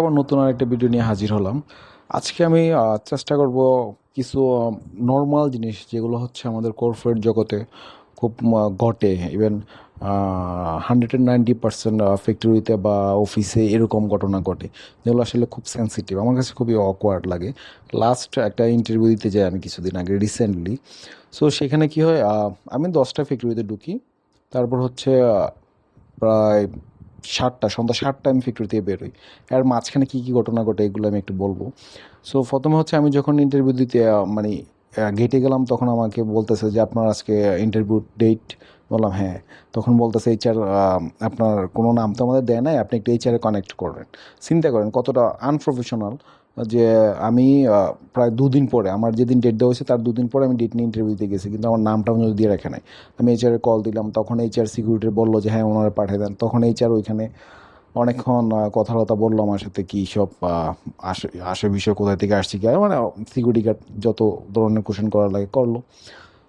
আবার নতুন আরেকটা ভিডিও নিয়ে হাজির হলাম। আজকে আমি চেষ্টা করব কিছু নর্মাল জিনিস যেগুলো হচ্ছে আমাদের কর্পোরেট জগতে খুব ঘটে। Even hundred and ninety percent ফ্যাক্টরিতে বা অফিসে এরকম ঘটনা ঘটে। যেগুলো আসলে খুব সেন্সিটিভ আমার কাছে খুবই অকওয়ার্ড লাগে। লাস্ট একটা ইন্টারভিউ দিতে যাই আমি কিছুদিন আগে রিসেন্টলি সো সেখানে কি হয় আমি দশটা ফ্যাক্টরিতে ঢুকি। তারপর হচ্ছে প্রায় সাতটা, সন্ধ্যা সাতটা আমি ফ্যাক্টরি থেকে বেরোই আর মাঝখানে কী কী ঘটনা ঘটে এগুলো আমি একটু বলব। সো প্রথমে হচ্ছে আমি যখন ইন্টারভিউ দিতে মানে গেটে গেলাম, তখন আমাকে বলতেছে যে, আপনার আজকে ইন্টারভিউ ডেট বললাম হ্যাঁ। তখন বলতেছে এইচআর আপনার কোনো নাম তো আমাদের দেয় নাই, আপনি একটু এইচআরে কানেক্ট করবেন চিন্তা করেন কতটা আনপ্রফেশনাল যে আমি প্রায় দুদিন পরে, আমার যেদিন ডেট দেওয়া হয়েছে, তার দুদিন পরে আমি ডেট নিয়ে ইন্টারভিউ দিতে গেছি, কিন্তু আমার নামটা পর্যন্ত দিয়ে রাখে নাই। আমি এইচআরে কল দিলাম, তখন এইচআর সিকিউরিটি বলল যে হ্যাঁ ওনারা পাঠিয়ে দেন। তখন এইচআর ওইখানে অনেকক্ষণ কথাবার্তা বলল আমার সাথে, কী সব আসে আসে বিষয়, কোথায় থেকে আসছি কি? মানে সিকিউরিটি গার্ড যত ধরনের কোশ্চেন করা লাগে করল।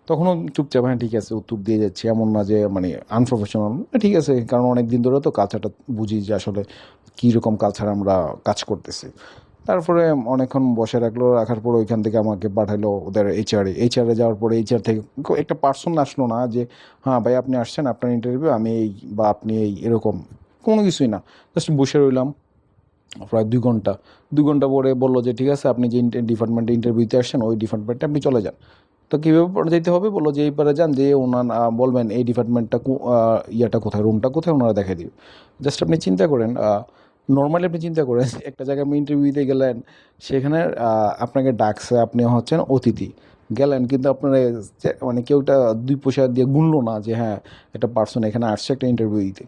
তখনও চুপচাপ হ্যাঁ ঠিক আছে, উত্তর দিয়ে যাচ্ছি। এমন না যে মানে আনপ্রফেশনাল ঠিক আছে, কারণ অনেক দিন ধরে তো কালচারটা বুঝি যে, আসলে কীরকম কালচার আমরা কাজ করতেছি। তারপরে অনেকক্ষণ বসে রাখল, রাখার পর ওইখান থেকে আমাকে পাঠালো ওদের এইচআরে এইচআরে যাওয়ার পরে এইচআর থেকে একটা পার্সন আসলো না যে হ্যাঁ ভাই, আপনি আসছেন, আপনার ইন্টারভিউ আমি এই বা আপনি এই এরকম। কোনো কিছুই না। জাস্ট বসে রইলাম প্রায় দুই ঘণ্টা। দুই ঘণ্টা পরে বলল যে, ঠিক আছে, আপনি যে ডিপার্টমেন্টে ইন্টারভিউতে আসছেন, ওই ডিপার্টমেন্টে আপনি চলে যান। তো কীভাবে যেতে হবে? বলল যে এই পারে যান, যে ওনার বলবেন এই ডিপার্টমেন্টটা ইয়েটা কোথায় রুমটা কোথায়, ওনারা দেখাই দিবে। জাস্ট আপনি চিন্তা করেন নর্মালি আপনি চিন্তা করেন একটা জায়গায় আপনি ইন্টারভিউ দিতে গেলেন সেখানে আপনাকে ডাকছে আপনি হচ্ছেন অতিথি। গেলেন কিন্তু আপনার মানে কেউটা দুই পয়সা দিয়ে গুনলো না যে হ্যাঁ একটা পার্সন এখানে আসছে একটা ইন্টারভিউ দিতে।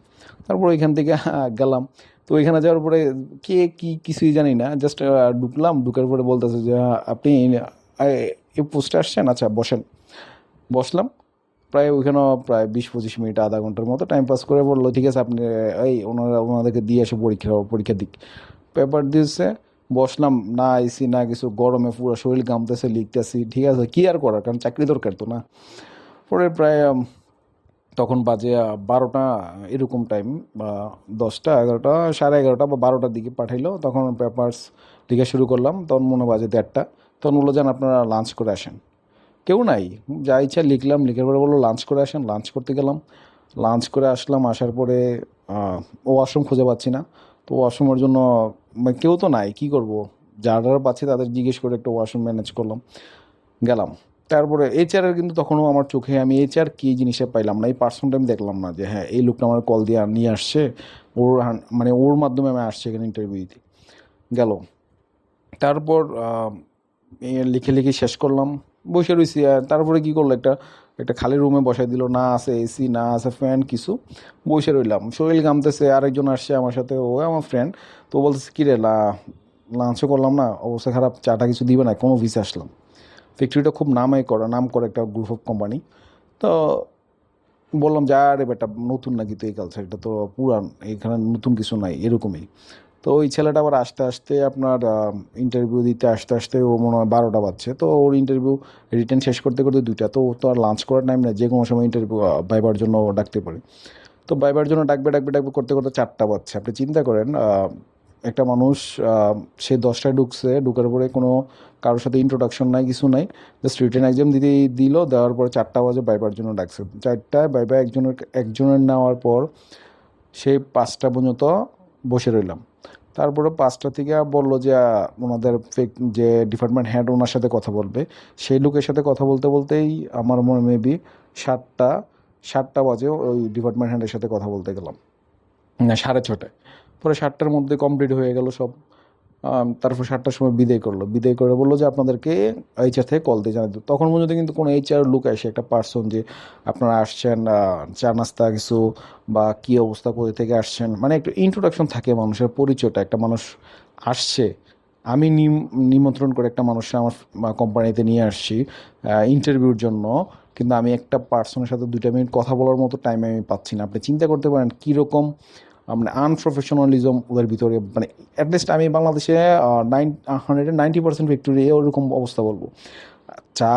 তারপর ওইখান থেকে গেলাম। তো ওইখানে যাওয়ার পরে কে কি কিছুই জানি না জাস্ট ঢুকলাম ঢুকার পরে বলতেছে যে হ্যাঁ, আপনি এই পোস্টে আসছেন? আচ্ছা বসেন। বসলাম প্রায় ওইখানে প্রায় বিশ পঁচিশ মিনিট, আধা ঘণ্টার মতো টাইম পাস করে বলল, ঠিক আছে, আপনি, এই ওনারা, ওনাদেরকে দিয়ে এসে পরীক্ষা পরীক্ষা দিক। পেপার দিয়েছে বসলাম, না আইসি না কিছু, গরমে পুরো শরীর গামতেছে লিখতেছি, ঠিক আছে, কী আর করার, কারণ চাকরি দরকার তো না। পরে প্রায় তখন বাজে বারোটা, এরকম টাইম বা দশটা, এগারোটা, সাড়ে এগারোটা বা বারোটার দিকে পাঠাইলো, তখন পেপার্স লিখা শুরু করলাম তখন মনে বাজে দেড়টা। তখন বলল যান আপনারা লাঞ্চ করে আসেন। কেউ নাই। যা ইচ্ছা লিখলাম লিখার পরে বলল লাঞ্চ করে আসেন লাঞ্চ করতে গেলাম। লাঞ্চ করে আসলাম, আসার পরে ওয়াশরুম খুঁজে পাচ্ছি না। তো ওয়াশরুমের জন্য মানে কেউ তো নাই, কি করব? যারা যারা পাচ্ছি তাদের জিজ্ঞেস করে একটা ওয়াশরুম ম্যানেজ করলাম। গেলাম। তারপরে এইচআরের কিন্তু তখনও আমার চোখে, আমি এইচআর কী জিনিসে পাইলাম না, এই পার্সনটা আমি দেখলাম না যে হ্যাঁ এই লোকটা আমার কল দিয়ে নিয়ে আসছে, ওর মানে ওর মাধ্যমে আমি আসছে এখানে ইন্টারভিউ দিতে। গেল। তারপর লিখে লিখে শেষ করলাম। বসে রয়েছি আর তারপরে কি করল একটা একটা খালি রুমে বসাই দিল, না আছে এসি না আছে ফ্যান কিছু। বসে রইলাম। শরীর ঘামতেছে, আরেকজন আসছে আমার সাথে, ও আমার ফ্রেন্ড তো বলতেছে কী রে লাঞ্চও করলাম না, অবস্থা খারাপ, চাটা কিছু দিবে না? কোনো অফিসে আসলাম। ফ্যাক্টরিটা খুব নামাই করা, নাম করে একটা গ্রুপ অফ কোম্পানি তো বললাম, যা রে বেটা, নতুন নাকি তো এই কালচার এটা তো পুরান, এখানে নতুন কিছু নাই, এরকমই। তো ওই ছেলেটা আবার আসতে আসতে আপনার ইন্টারভিউ দিতে আসতে আসতে ও মনে হয় বারোটা বাজছে। তো ওর ইন্টারভিউ রিটার্ন শেষ করতে করতে দুইটা। তো তো আর লাঞ্চ করার টাইম না যে কোনো সময় ইন্টারভিউ বাইবার জন্য ডাকতে পারে। তো বাইবার জন্য ডাকবে ডাকবে ডাকবে করতে করতে চারটা বাজছে। আপনি চিন্তা করেন একটা মানুষ সে দশটায় ঢুকছে, ঢুকার পরে কোনো কারোর সাথে ইন্ট্রোডাকশন নাই, কিছু নাই। জাস্ট রিটার্ন এক্সাম দিতে দিল, দেওয়ার পরে চারটা বাজে বাইবার জন্য ডাকছে। চারটায় বাইবা একজনের একজনের নেওয়ার পর সেই পাঁচটা পর্যন্ত বসে রইলাম। তারপরে পাঁচটা থেকে বলল যে ওনাদের যে ডিপার্টমেন্ট হেড ওনার সাথে কথা বলবে। সেই লোকের সাথে কথা বলতে বলতেই আমার মনে মেবি সাতটা সাতটা বাজে ওই ডিপার্টমেন্ট হেডের সাথে কথা বলতে গেলাম। সাড়ে ছটায়। পরে সাতটার মধ্যে কমপ্লিট হয়ে গেল সব। তারপর সাতটার সময় বিদায় করল। বিদায় করে বলল যে আপনাদেরকে এইচআর থেকে কল দিয়ে দিও। তখন পর্যন্ত কিন্তু কোনো এইচআর লুক আসে একটা পার্সন যে আপনারা আসছেন চা নাস্তা কিছু বা কী অবস্থা, কোথা থেকে আসছেন মানে একটু ইন্ট্রোডাকশন থাকে মানুষের, পরিচয়টা। একটা মানুষ আসছে, আমি নিম- নিমন্ত্রণ করে একটা মানুষ আমার কোম্পানিতে নিয়ে আসছি ইন্টারভিউর জন্য। কিন্তু আমি একটা পার্সনের সাথে দুইটা মিনিট কথা বলার মতো টাইম আমি পাচ্ছি না। আপনি চিন্তা করতে পারেন কীরকম মানে আনপ্রফেশনালিজম ওদের ভিতরে মানে অ্যাটলিস্ট আমি বাংলাদেশে nine hundred ninety percent factory ওরকম অবস্থা বলব। চা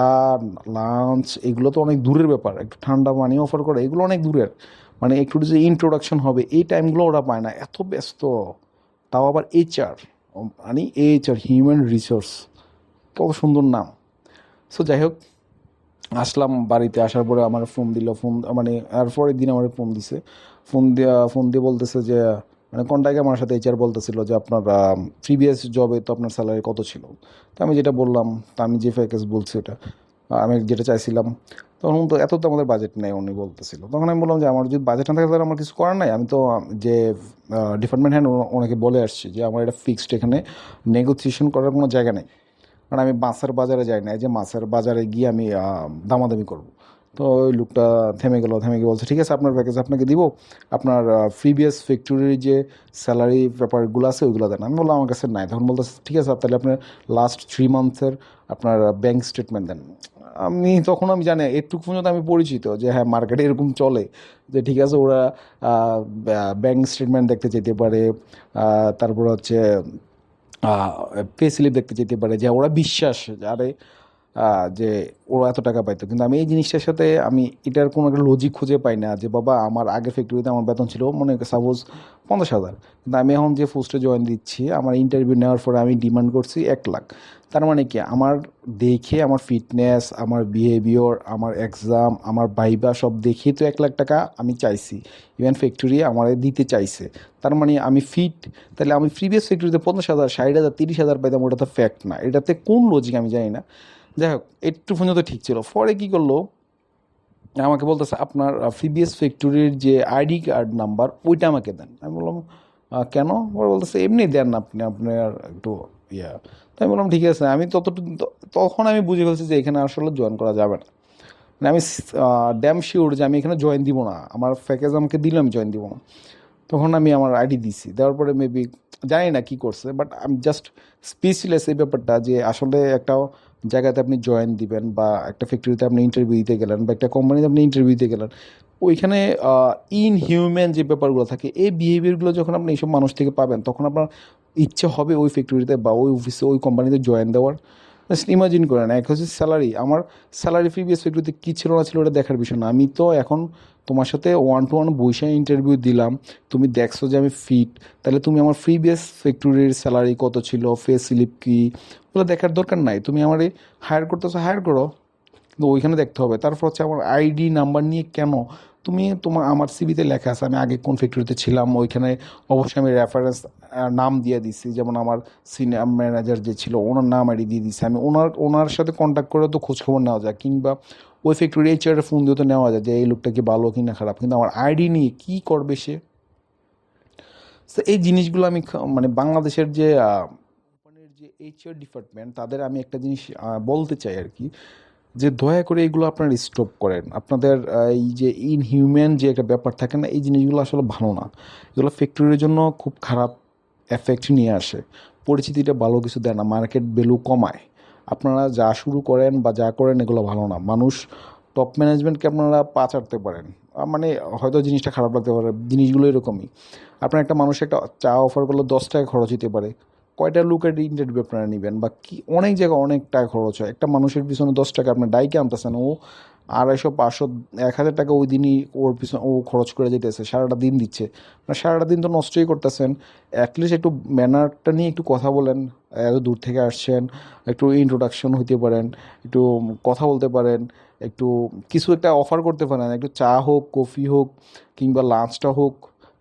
লাঞ্চ এগুলো তো অনেক দূরের ব্যাপার। একটু ঠান্ডা পানি অফার করে, এগুলো অনেক দূরের। মানে একটু যে ইন্ট্রোডাকশন হবে, এই টাইমগুলো ওরা পায় না। এত ব্যস্ত। তাও আবার এইচআর মানে এইচআর হিউম্যান রিসোর্স কত সুন্দর নাম। সো যাই হোক, আসলাম বাড়িতে, আসার পরে আমার ফোন দিল ফোন মানে আর পরের দিন আমার ফোন দিছে। ফোন দিয়ে ফোন দিয়ে বলতেছে যে মানে কন্ট্যাক্ট আমার সাথে এইচআর বলতেছিল যে, আপনার প্রিভিয়াস জবে তো আপনার স্যালারি কত ছিল? তো আমি যেটা বললাম, তা আমি যে প্যাকেজ বলছি ওটা আমি যেটা চাইছিলাম, তখন তো এত তো আমাদের বাজেট নেই উনি বলতেছিল। তখন আমি বললাম যে, আমার যদি বাজেট না থাকে, তাহলে আমার কিছু করার নাই? আমি তো যে ডিপার্টমেন্ট হ্যান্ড ওনাকে বলে আসছি যে, আমার এটা ফিক্সড এখানে নেগোসিয়েশন করার কোনো জায়গা নেই। কারণ আমি মাছের বাজারে যাই না যে মাছের বাজারে গিয়ে আমি দামাদামি করব। তো ওই লোকটা থেমে গেল, থেমে গিয়ে বলছে, ঠিক আছে, আপনার প্যাকেজ আপনাকে দিব। আপনার প্রিভিয়াস ফ্যাক্টরির যে স্যালারি ব্যাপারগুলো আছে, ওইগুলো দেন। আমি বললাম, আমার কাছে নাই। তখন বলতে ঠিক আছে, তাহলে আপনার লাস্ট থ্রি মান্থসের আপনার ব্যাংক স্টেটমেন্ট দেন। আমি, তখন আমি জানি, এটুকু পর্যন্ত আমি পরিচিত যে হ্যাঁ মার্কেটে এরকম চলে। যে, ঠিক আছে, ওরা ব্যাংক স্টেটমেন্ট দেখতে যেতে পারে। তারপর হচ্ছে পে স্লিপ দেখতে যেতে পারে। যে, ওরা বিশ্বাস আরে যে ওরা এত টাকা পাইতো। কিন্তু আমি এই জিনিসটার সাথে আমি এটার কোনো একটা লজিক খুঁজে পাই না যে, বাবা, আমার আগের ফ্যাক্টরিতে আমার বেতন ছিল, মনে সাপোজ পঞ্চাশ হাজার। কিন্তু আমি এখন যে পোস্টে জয়েন দিচ্ছি, আমার ইন্টারভিউ নেওয়ার পরে আমি ডিমান্ড করছি এক লাখ। তার মানে কি? আমার দেখে আমার ফিটনেস আমার বিহেভিয়র আমার এক্সাম আমার বাইবা সব দেখে তো এক লাখ টাকা আমি চাইছি। ইভেন ফ্যাক্টরি আমার দিতে চাইছে। তার মানে আমি ফিট তাহলে আমি প্রিভিয়াস ফ্যাক্টরিতে পঞ্চাশ হাজার, ষাট হাজার, তিরিশ হাজার পাইতাম, ওটা তো ফ্যাক্ট না। এটাতে কোন লজিক আমি জানি না। যাই হোক, একটু পর্যন্ত ঠিক ছিল। পরে কী করল? আমাকে বলতেছে, আপনার প্রিভিয়াস ফ্যাক্টরির যে আইডি কার্ড নাম্বার ওইটা আমাকে দেন। আমি বললাম কেন? ওরা বলতেছে, এমনি দেন আপনি আপনার একটু ইয়া। তো আমি বললাম, ঠিক আছে। আমি ততটুকু তখন আমি বুঝে ফেলছি যে এখানে আসলে জয়েন করা যাবে না। মানে আমি ড্যাম শিওর যে আমি এখানে জয়েন দিব না। আমার প্যাকেজ আমাকে দিলে আমি জয়েন দিব না। তখন আমি আমার আইডি দিছি। দেওয়ার পরে মেবি জানি না কি করছে বাট আমি জাস্ট স্পেশালেস এই ব্যাপারটা যে আসলে একটা জায়গাতে আপনি জয়েন দিবেন বা একটা ফ্যাক্টরিতে আপনি ইন্টারভিউ দিতে গেলেন বা একটা কোম্পানিতে আপনি ইন্টারভিউ দিতে গেলেন, ওইখানে ইনহিউম্যান যে ব্যাপারগুলো থাকে, এই বিহেভিয়ারগুলো যখন আপনি এইসব মানুষ থেকে পাবেন, তখন আপনার ইচ্ছে হবে ওই ফ্যাক্টরিতে বা ওই অফিসে ওই কোম্পানিতে জয়েন দেওয়ার। জাস্ট ইমাজিন করে না এক হচ্ছে স্যালারি আমার স্যালারি প্রিভিয়াস ফ্যাক্টরিতে কী ছিল না ছিল ওটা দেখার বিষয় না। আমি তো এখন তোমার সাথে ওয়ান টু ওয়ান বসে ইন্টারভিউ দিলাম। তুমি দেখছ যে আমি ফিট তাহলে তুমি আমার প্রিভিয়াস ফ্যাক্টরির স্যালারি কত ছিল? ফে স্লিপ কী? ওগুলো দেখার দরকার নাই। তুমি আমার হায়ার করতেছো হায়ার করো। কিন্তু ওইখানে দেখতে হবে। তারপর হচ্ছে আমার আইডি নাম্বার নিয়ে কেন? তুমি তোমার, আমার সিবিতে লেখা আছে, আমি আগে কোন ফ্যাক্টরিতে ছিলাম, ওইখানে অবশ্যই আমি রেফারেন্স নাম দিয়ে দিছি। যেমন আমার সিনিয়র ম্যানেজার যে ছিল, ওনার নাম আইডি দিয়ে দিছি। আমি ওনার ওনার সাথে কন্ট্যাক্ট করে তো খোঁজখবর নেওয়া যায়, কিংবা ওই ফ্যাক্টরি এইচআরের ফোন দিয়ে তো নেওয়া যায় যে, এই লোকটা কি ভালো কি না খারাপ? কিন্তু আমার আইডি নিয়ে কী করবে সে? এই জিনিসগুলো আমি মানে বাংলাদেশের যে কোম্পানির যে এইচআর ডিপার্টমেন্ট তাদের আমি একটা জিনিস বলতে চাই আর কি। যে দয়া করে এগুলো আপনারা স্টপ করেন। আপনাদের এই যে ইনহিউম্যান যে একটা ব্যাপার থাকে না, এই জিনিসগুলো আসলে ভালো না। এগুলো ফ্যাক্টরির জন্য খুব খারাপ এফেক্ট নিয়ে আসে। পরিচিতিটা ভালো কিছু দেয় না মার্কেট ভ্যালু কমায়। আপনারা যা শুরু করেন বা যা করেন, এগুলো ভালো না। মানুষ টপ ম্যানেজমেন্টকে আপনারা পা চাটতে পারেন মানে হয়তো জিনিসটা খারাপ লাগতে পারে, জিনিসগুলো এরকমই। আপনার একটা মানুষ একটা চা অফার করলে, দশ টাকা খরচ হতে পারে। কয়টা লোকের ইন্টারভিউ আপনারা নেবেন? বা কি, অনেক জায়গায় অনেক টাকা খরচ হয়। একটা মানুষের পিছনে দশ টাকা আপনার ডাইকে আনতেছেন, ও আড়াইশো, পাঁচশো, এক হাজার টাকা ওই দিনই ওর পিছনে, ও খরচ করে যেতেছে, সারাটা দিন দিচ্ছে। মানে সারাটা দিন তো নষ্টই করতেছেন। অ্যাটলিস্ট একটু ম্যানারটা নিয়ে একটু কথা বলেন, এত দূর থেকে আসছেন, একটু ইন্ট্রোডাকশন হইতে পারেন, একটু কথা বলতে পারেন, একটু কিছু একটা অফার করতে পারেন, একটু চা হোক কফি হোক, কিংবা লাঞ্চটা হোক।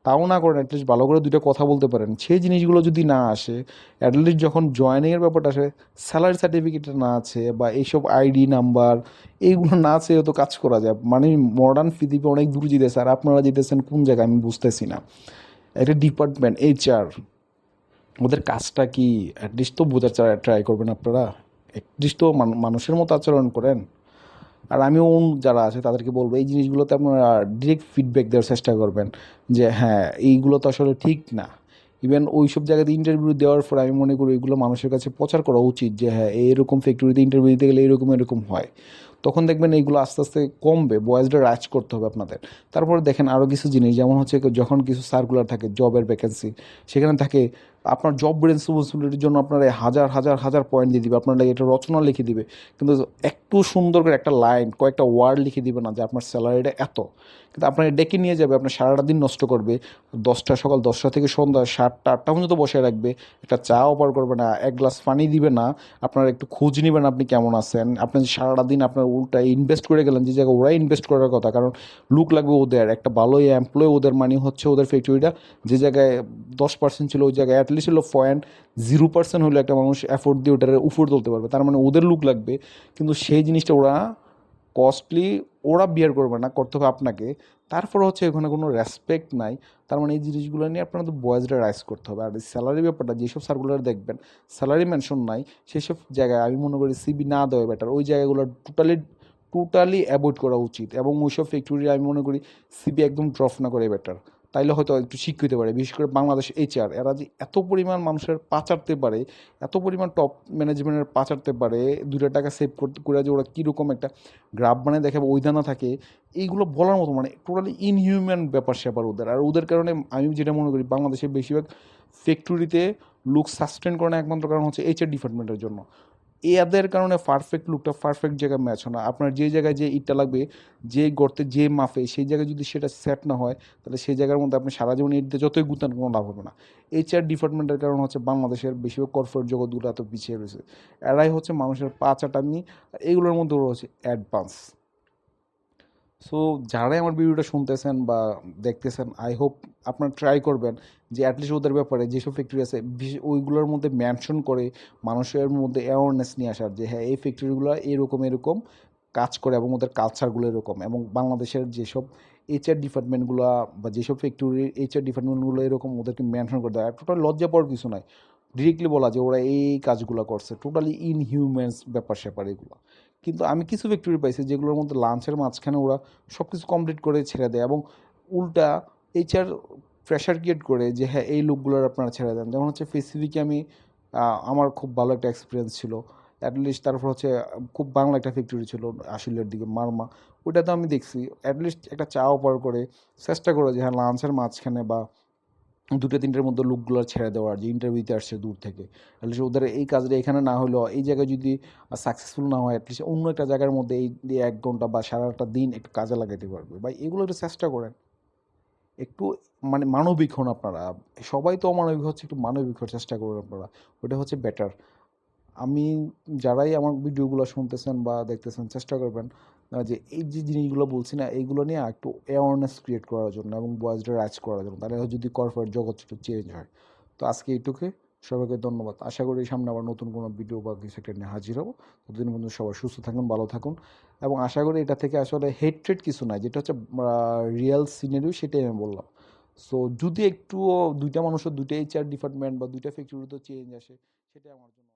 তাও না করেন অ্যাটলিস্ট ভালো করে দুইটা কথা বলতে পারেন। সেই জিনিসগুলো যদি না আসে অ্যাটলিস্ট যখন জয়েনিংয়ের ব্যাপারটা আসে স্যালারি সার্টিফিকেট না আছে বা এইসব আইডি নাম্বার এইগুলো না আছে তো কাজ করা যায়। মানে মডার্ন পৃথিবী অনেক দূর যেতেছে, আর আপনারা যেতেছেন কোন জায়গায় আমি বুঝতেছি না। একটা ডিপার্টমেন্ট এইচআর ওদের কাজটা কি? অ্যাটলিস্ট তো বোঝার ট্রাই করবেন আপনারা। অ্যাটলিস্ট তো মানুষের মতো আচরণ করেন। আর আমিও অন্য যারা আছে, তাদেরকে বলব, এই জিনিসগুলোতে আপনারা ডিরেক্ট ফিডব্যাক দেওয়ার চেষ্টা করবেন যে হ্যাঁ এইগুলো তো আসলে ঠিক না। ইভেন ওই সব জায়গাতে ইন্টারভিউ দেওয়ার পর আমি মনে করি এগুলো মানুষের কাছে প্রচার করা উচিত যে হ্যাঁ এরকম ফ্যাক্টরিতে ইন্টারভিউ দিতে গেলে এরকম এরকম হয়। তখন দেখবেন এইগুলো আস্তে আস্তে কমবে বয়েজদের রাইজ করতে হবে আপনাদের। তারপরে দেখেন আরও কিছু জিনিস, যেমন হচ্ছে যখন কিছু সার্কুলার থাকে জবের ভ্যাকেন্সি সেখানে থাকে আপনার জব রেসপন্সিবিলিটির জন্য আপনার হাজার হাজার হাজার পয়েন্ট দিয়ে দিবে। আপনার একটা রচনা লিখে দিবে। কিন্তু একটু সুন্দর করে একটা লাইন কয়েকটা ওয়ার্ড লিখে দিবে না যে আপনার স্যালারিটা এত। কিন্তু আপনাকে ডেকে নিয়ে যাবে, আপনার সারাটা দিন নষ্ট করবে। দশটা সকাল দশটা থেকে সন্ধ্যা সাতটা, আটটা পর্যন্ত বসে রাখবে। একটা চা অফার করবে না, এক গ্লাস পানি দিবে না। আপনার একটু খোঁজ নেবেন আপনি কেমন আছেন। আপনি সারাটা দিন আপনার উল্টা ইনভেস্ট করে গেলেন, যে জায়গায় ওরাই ইনভেস্ট করার কথা। কারণ লুক লাগবে ওদের, একটা ভালো এমপ্লয় ওদের মানে হচ্ছে ওদের ফ্যাক্টরিটা যে জায়গায় দশ পার্সেন্ট ছিল, ওই জায়গায় অ্যাটলিস্ট হলো পয়েন্ট জিরো পার্সেন্ট হলে একটা মানুষ অ্যাফোর্ড দিয়ে ওটার উপর তুলতে পারবে। তার মানে ওদের লুক লাগবে, কিন্তু সেই জিনিসটা ওরা কস্টলি ওরা বিয়ার করবে না, করতে হবে আপনাকে। তারপর হচ্ছে ওখানে কোনো রেসপেক্ট নাই। তার মানে এই জিনিসগুলো নিয়ে আপনাদের বয়েজরা রাইজ করতে হবে। আর স্যালারি ব্যাপারটা, যেসব সার্কুলার দেখবেন স্যালারি মেনশন নাই, সেসব জায়গায় আমি মনে করি সিবি না দেওয়া বেটার ওই জায়গাগুলো টোটালি টোটালি অ্যাভয়েড করা উচিত। এবং ওইসব ফ্যাক্টরি আমি মনে করি সিবি একদম ড্রপ না করে বেটার তাইলে হয়তো একটু শিক্ষিত পারে, বিশেষ করে বাংলাদেশ এইচআর এরা যে এত পরিমাণ মানুষের পাচারতে পারে, এত পরিমাণ টপ ম্যানেজমেন্টের পাচারতে পারে দুটো টাকা সেভ করতে, করে যে ওরা কীরকম একটা গ্রাফ বানিয়ে দেখে ওই দানা থাকে, এইগুলো বলার মতো মানে টোটালি ইনহিউম্যান ব্যাপার স্যাপার ওদের। আর ওদের কারণে আমি যেটা মনে করি, বাংলাদেশের বেশিরভাগ ফ্যাক্টরিতে লুক সাস্টেন করে না একমাত্র কারণ হচ্ছে এইচআর ডিপার্টমেন্টের জন্য। এদের কারণে পারফেক্ট লুকটা পারফেক্ট জায়গায় ম্যাচ হয় না। আপনার যে জায়গায় যে ইটটা লাগবে, যে গর্তে যে মাফে সেই জায়গায় যদি সেটা সেট না হয়, তাহলে সেই জায়গার মধ্যে আপনি সারা জীবন ইট যতই গুতান, কোনো লাভ হবে না। এইচআর ডিপার্টমেন্টের কারণ হচ্ছে বাংলাদেশের বেশিরভাগ কর্পোরেট জগৎগুলো এত পিছিয়ে রয়েছে। এরাই হচ্ছে মানুষের পা চাটানি এগুলোর মধ্যে রয়েছে অ্যাডভান্স সো যারাই আমার ভিডিওটা শুনতেছেন বা দেখতেছেন আই হোপ আপনারা ট্রাই করবেন যে অ্যাটলিস্ট ওদের ব্যাপারে যেসব ফ্যাক্টরি আছে ওইগুলোর মধ্যে মেনশন করে মানুষের মধ্যে অ্যাওয়ারনেস নিয়ে আসার যে হ্যাঁ এই ফ্যাক্টরিগুলো এরকম এরকম কাজ করে এবং ওদের কালচারগুলো এরকম এবং বাংলাদেশের যেসব এইচআর ডিপার্টমেন্টগুলো বা যেসব ফ্যাক্টরির এইচআর ডিপার্টমেন্টগুলো এরকম ওদেরকে মেনশন করে দেয় টোটাল লজ্জা পাওয়ার কিছু নাই। ডিরেক্টলি বলা যে ওরা এই কাজগুলো করছে। টোটালি ইনহিউম্যানস ব্যাপার স্যাপার এগুলো। কিন্তু আমি কিছু ফ্যাক্টরি পাইছি যেগুলোর মধ্যে লাঞ্চের মাঝখানে ওরা সব কিছু কমপ্লিট করে ছেড়ে দেয় এবং উল্টা এইচআর প্রেশার ক্রিয়েট করে যে হ্যাঁ এই লোকগুলোর আপনারা ছেড়ে দেন। যেমন হচ্ছে ফেসিফিকে আমি আমার খুব ভালো একটা এক্সপিরিয়েন্স ছিল। অ্যাটলিস্ট তারপর হচ্ছে খুব বাংলা একটা ফ্যাক্টরি ছিল আশুলের দিকে, মারমা। ওইটাতে আমি দেখছি অ্যাটলিস্ট একটা চা অপার করে, চেষ্টা করে যে হ্যাঁ লাঞ্চের মাঝখানে বা দুটো তিনটের মধ্যে লোকগুলো ছেড়ে দেওয়ার যে ইন্টারভিউতে আসছে দূর থেকে। অ্যাটলিস্ট ওদের এই কাজটা এখানে না হলেও এই জায়গায় যদি সাকসেসফুল না হয় অ্যাটলিস্ট অন্য একটা জায়গার মধ্যে এই এক ঘণ্টা বা সারাটা দিন একটু কাজে লাগাতে পারবে। বা এগুলো একটু চেষ্টা করেন। একটু মানে মানবিক হন আপনারা। সবাই তো অমানবিক হচ্ছে, একটু মানবিক হওয়ার চেষ্টা করুন আপনারা। ওটা হচ্ছে বেটার আমি যারাই আমার ভিডিওগুলো শুনতেছেন বা দেখতেছেন, চেষ্টা করবেন যে এই যে জিনিসগুলো বলছি না, এইগুলো নিয়ে একটু অ্যাওয়ারনেস ক্রিয়েট করার জন্য এবং বয়েজরা রাইজ করার জন্য, তাহলে যদি কর্পোরেট জগৎ একটু চেঞ্জ হয়। তো আজকে এইটুকু সবাইকে ধন্যবাদ। আশা করি সামনে আবার নতুন কোনো ভিডিও বা কিছু একটা নিয়ে হাজির হব। ততদিন পর্যন্ত সবাই সুস্থ থাকুন, ভালো থাকুন এবং আশা করি এটা থেকে আসলে হেট্রেড কিছু নাই, যেটা হচ্ছে রিয়েল সিনারিও সেটাই আমি বললাম। সো যদি একটু দুইটা মানুষের দুইটা এইচআর ডিপার্টমেন্ট বা দুইটা ফ্যাক্টরিতে চেঞ্জ আসে, সেটাই আমার জন্য